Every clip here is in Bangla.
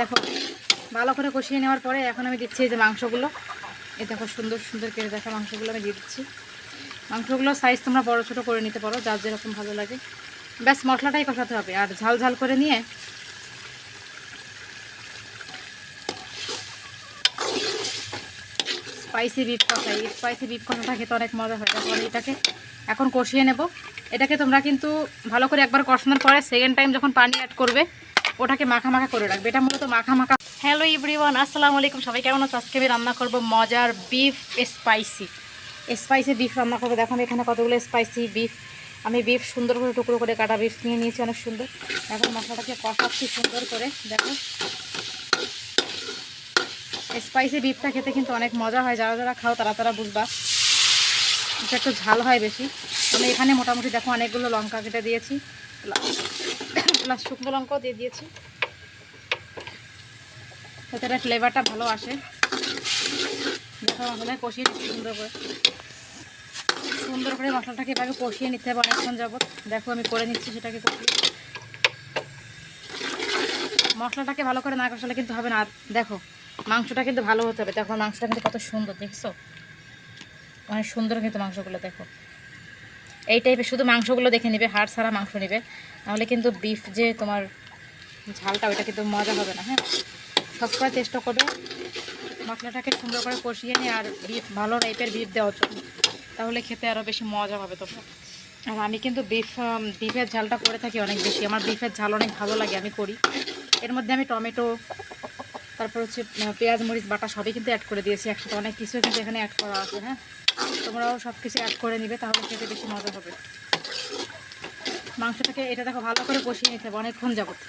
দেখো, ভালো করে কষিয়ে নেওয়ার পরে এখন আমি দিচ্ছি এই যে মাংসগুলো। এ দেখো, সুন্দর সুন্দর কেটে দেখা মাংসগুলো আমি দিয়ে দিচ্ছি। মাংসগুলোর সাইজ তোমরা বড়, ছোটো করে নিতে পারো, যার যেরকম ভালো লাগে। ব্যাস, মশলাটাই কষাতে হবে। আর ঝাল ঝাল করে নিয়ে স্পাইসি বিফ কষাই স্পাইসি বিফ কষাটা খেতে অনেক মজা হয়। তারপর এটাকে এখন কষিয়ে নেব। এটাকে তোমরা কিন্তু ভালো করে একবার কষানোর পরে সেকেন্ড টাইম যখন পানি অ্যাড করবে ওটাকে মাখা মাখা করে রাখবে। এটা মূলত মাখা মাখা। হ্যালো ইভরিওয়ান আসসালামু আলাইকুম। সবাই কেমন আছো? আজকে আমি রান্না করব মজার বিফ স্পাইসি স্পাইসি বিফ রান্না করব। দেখো আমি এখানে কতগুলো স্পাইসি বিফ আমি বিফ সুন্দর করে টুকরো করে কাটা বিফ নিয়ে নিয়েছি, অনেক সুন্দর। এখন মশলাটাকে কষাচ্ছি সুন্দর করে, দেখো। স্পাইসি বিফটা খেতে কিন্তু অনেক মজা হয়। যারা যারা খাও, তারা তারা বুঝবা। এটা একটু ঝাল হয় বেশি। আমি এখানে মোটামুটি দেখো অনেকগুলো লঙ্কা কেটে দিয়েছি। প্লাস শুকনো লঙ্কাও দিয়ে দিয়েছি। যাতে এটা ফ্লেভারটা ভালো আসে। মশলা কষিয়ে সুন্দর করে। সুন্দর করে মশলাটাকে এভাবে কষিয়ে নিতে হবে অনেকক্ষণ যাবত দেখো, আমি করে নিচ্ছি সেটাকে কষিয়ে। মশলাটাকে ভালো করে না কষালে কিন্তু হবে না। দেখো, মাংসটা কিন্তু ভালো হতে হবে। দেখো, মাংসটা কিন্তু কত সুন্দর, দেখছ? অনেক সুন্দর কিন্তু মাংসগুলো, দেখো। এই টাইপের শুধু মাংসগুলো দেখে নেবে, হাড় ছাড়া মাংস নেবে। নাহলে কিন্তু বিফ যে তোমার ঝালটা, ওইটা কিন্তু মজা হবে না হ্যাঁ? সবসময় চেষ্টা করবে মশলাটাকে সুন্দর করে কষিয়ে নিয়ে, আর বিফ ভালো টাইপের বিফ দেওয়ার জন্য। তাহলে খেতে আরও বেশি মজা হবে তোমরা। আর আমি কিন্তু বিফ বিফের ঝালটা করে থাকি অনেক বেশি। আমার বিফের ঝাল অনেক ভালো লাগে, আমি করি। এর মধ্যে আমি টমেটো তারপর হচ্ছে পেঁয়াজ, মরিচ, বাটা সবই কিন্তু অ্যাড করে দিয়েছি একসাথে। অনেক কিছু কিন্তু এখানে অ্যাড করা আছে হ্যাঁ? তোমরাও সব কিছু অ্যাড করে নিবে, তাহলে খেতে বেশি মজা হবে। মাংসটাকে এটা দেখো ভালো করে কষিয়ে নিতে হবে, অনেকক্ষণ যাবত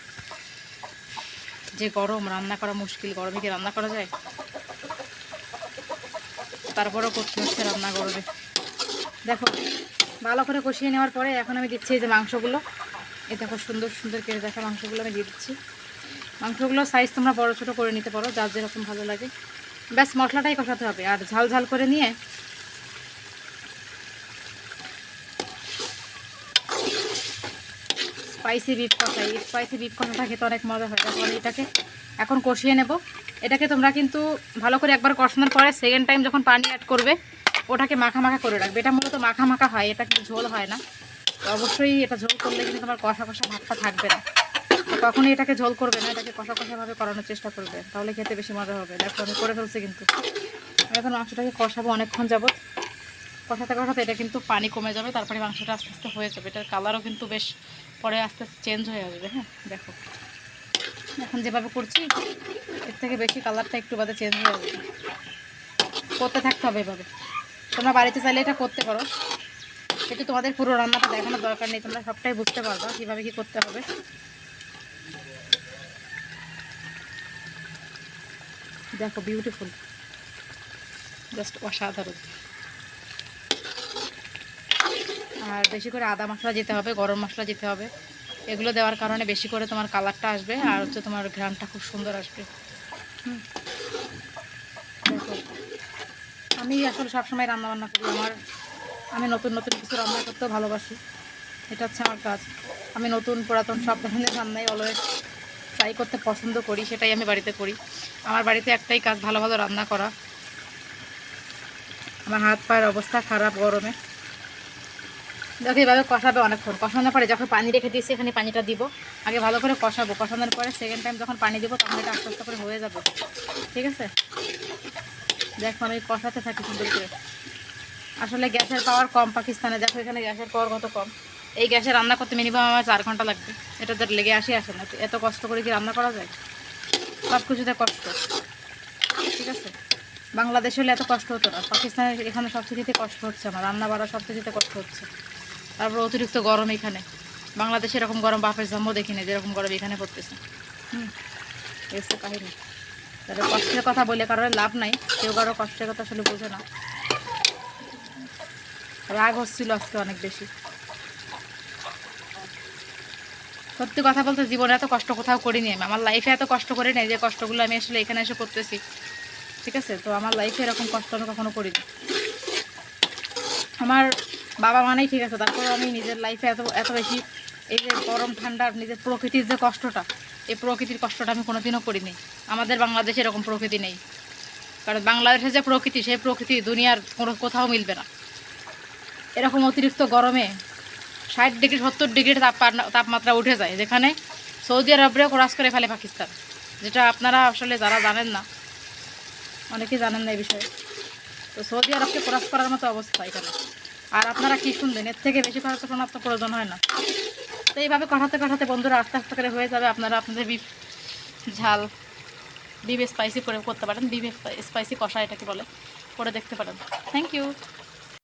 যে গরম, রান্না করা মুশকিল, গরমে কি রান্না করা যায়? তারপরেও করতে হচ্ছে রান্না গরমে দেখো, ভালো করে কষিয়ে নেওয়ার পরে এখন আমি দিচ্ছি এই যে মাংসগুলো। এই দেখো সুন্দর সুন্দর কেটে দেখা মাংসগুলো আমি দিয়ে দিচ্ছি। মাংসগুলোর সাইজ তোমরা বড় ছোটো করে নিতে পারো, যার যেরকম ভালো লাগে। ব্যাস, মশলাটাই কষাতে হবে। আর ঝাল ঝাল করে নিয়ে স্পাইসি বিফ কষাই। এই স্পাইসি বিফ কষাটা খেতে অনেক মজা হয় তারপর এটাকে এখন কষিয়ে নেব। এটাকে তোমরা কিন্তু ভালো করে একবার কষানোর পরে সেকেন্ড টাইম যখন পানি অ্যাড করবে, ওটাকে মাখা মাখা করে রাখবে। এটা মূলত মাখা মাখা হয়, এটা কিন্তু ঝোল হয় না। অবশ্যই এটা ঝোল করলে কিন্তু তোমার কষা কষা ভাতটা থাকবে না। কখনোই এটাকে ঝোল করবে না, এটাকে কষা কষাভাবে করানোর চেষ্টা করবে। তাহলে খেতে বেশি মজা হবে। দেখো, আমি করে ফেলছি কিন্তু। এখন মাংসটাকে কষাবো, অনেকক্ষণ যাবত কষাতে কষাতে এটা কিন্তু পানি কমে যাবে, তারপরে মাংসটা আস্তে আস্তে হয়ে যাবে। এটার কালারও কিন্তু বেশ পরে আস্তে আস্তে চেঞ্জ হয়ে আসবে হ্যাঁ? দেখো। এখন যেভাবে করছি, এর থেকে বেশি কালারটা একটু বাদে চেঞ্জ হয়ে যাবে করতে থাকতে হবে এভাবে। তোমরা বাড়িতে চাইলে এটা করতে পারো। কিন্তু তোমাদের পুরো রান্নাটা দেখানোর দরকার নেই, তোমরা সবটাই বুঝতে পারবা কীভাবে কী করতে হবে। দেখো বিউটিফুল জাস্ট অসাধারণ. আর বেশি করে আদা মশলা যেতে হবে, গরম মশলা যেতে হবে। এগুলো দেওয়ার কারণে বেশি করে তোমার কালারটা আসবে আর হচ্ছে তোমার ঘ্রানটা খুব সুন্দর আসবে। হুম। আমি আসলে সবসময় রান্না বান্না করি আমার। আমি নতুন নতুন কিছু রান্না করতেও ভালোবাসি। এটা হচ্ছে আমার কাজ। আমি নতুন পুরাতন সব ধরনের রান্নাই অলওয়েজ ট্রাই করতে পছন্দ করি, সেটাই আমি বাড়িতে করি। আমার বাড়িতে একটাই কাজ, ভালো ভালো রান্না করা। আমার হাত পায়ের অবস্থা খারাপ গরমে। দেখো, এভাবে কষাবে অনেকক্ষণ। কষানোর পরে যখন পানি রেখে দিয়েছি, এখানে পানিটা দিব। আগে ভালো করে কষাবো। কষানোর পরে সেকেন্ড টাইম যখন পানি দিব, তখন এটা আস্তে করে হয়ে যাবে। ঠিক আছে? দেখো, আমি কষাতে থাকি সুন্দর করে। আসলে গ্যাসের পাওয়ার কম পাকিস্তানে। দেখো, এখানে গ্যাসের পাওয়ার কত কম। এই গ্যাসে রান্না করতে মিনিমাম আমার চার ঘণ্টা লাগবে। এটা তো লেগে আসে আসে না। এত কষ্ট করে কি রান্না করা যায়? সব কিছুতে কষ্ট। ঠিক আছে? বাংলাদেশে হলে এত কষ্ট হতো না। পাকিস্তানে এখানে সব কিছুতে কষ্ট হচ্ছে আমার। রান্না বাড়া সব কিছুতে কষ্ট হচ্ছে। তারপর অতিরিক্ত গরম এখানে। বাংলাদেশে এরকম গরম বাপের জন্ম দেখিনি, যেরকম গরম এখানে পড়তেছে। হুম। এসে কাহিনি। তাহলে কষ্টের কথা বলে কারোর লাভ নাই। কেউ কারও কষ্টের কথা আসলে বোঝে না। রাগ হচ্ছিল আজকে অনেক বেশি। সত্যি কথা বলতে জীবনে এত কষ্ট কোথাও করিনি আমি। আমার লাইফে এত কষ্ট করি নাই যে কষ্টগুলো আমি আসলে এখানে এসে করতেছি। ঠিক আছে? তো আমার লাইফে এরকম কষ্ট আমি কখনো করিনি। আমার বাবা মানেই ঠিক আছে। তারপর আমি নিজের লাইফে এত এত বেশি এই যে গরম ঠান্ডার নিজের প্রকৃতির যে কষ্টটা, এই প্রকৃতির কষ্টটা আমি কোনোদিনও করিনি। আমাদের বাংলাদেশে এরকম প্রকৃতি নেই। কারণ বাংলাদেশের যে প্রকৃতি, সেই প্রকৃতি দুনিয়ার কোনো কোথাও মিলবে না। এরকম অতিরিক্ত গরমে ষাট ডিগ্রি, সত্তর ডিগ্রি তাপমাত্রা উঠে যায়, যেখানে সৌদি আরবরেও ক্রস করে ফেলে পাকিস্তান, যেটা আপনারা আসলে যারা জানেন না, অনেকেই জানেন না এই বিষয়ে। তো সৌদি আরবকে ক্রস করার মতো অবস্থা এখানে। আর আপনারা কি শুনবেন? এর থেকে বেশি কথা শোনার তো প্রয়োজন হয় না। তো এইভাবে কাঠাতে কাঠাতে বন্ধুরা আস্তে আস্তে করে হয়ে যাবে। আপনারা আপনাদের বিফ, ঝাল, বিফ স্পাইসি করে করতে পারেন। বিফ স্পাইসি কষা এটাকে বলে, করে দেখতে পারেন। Thank you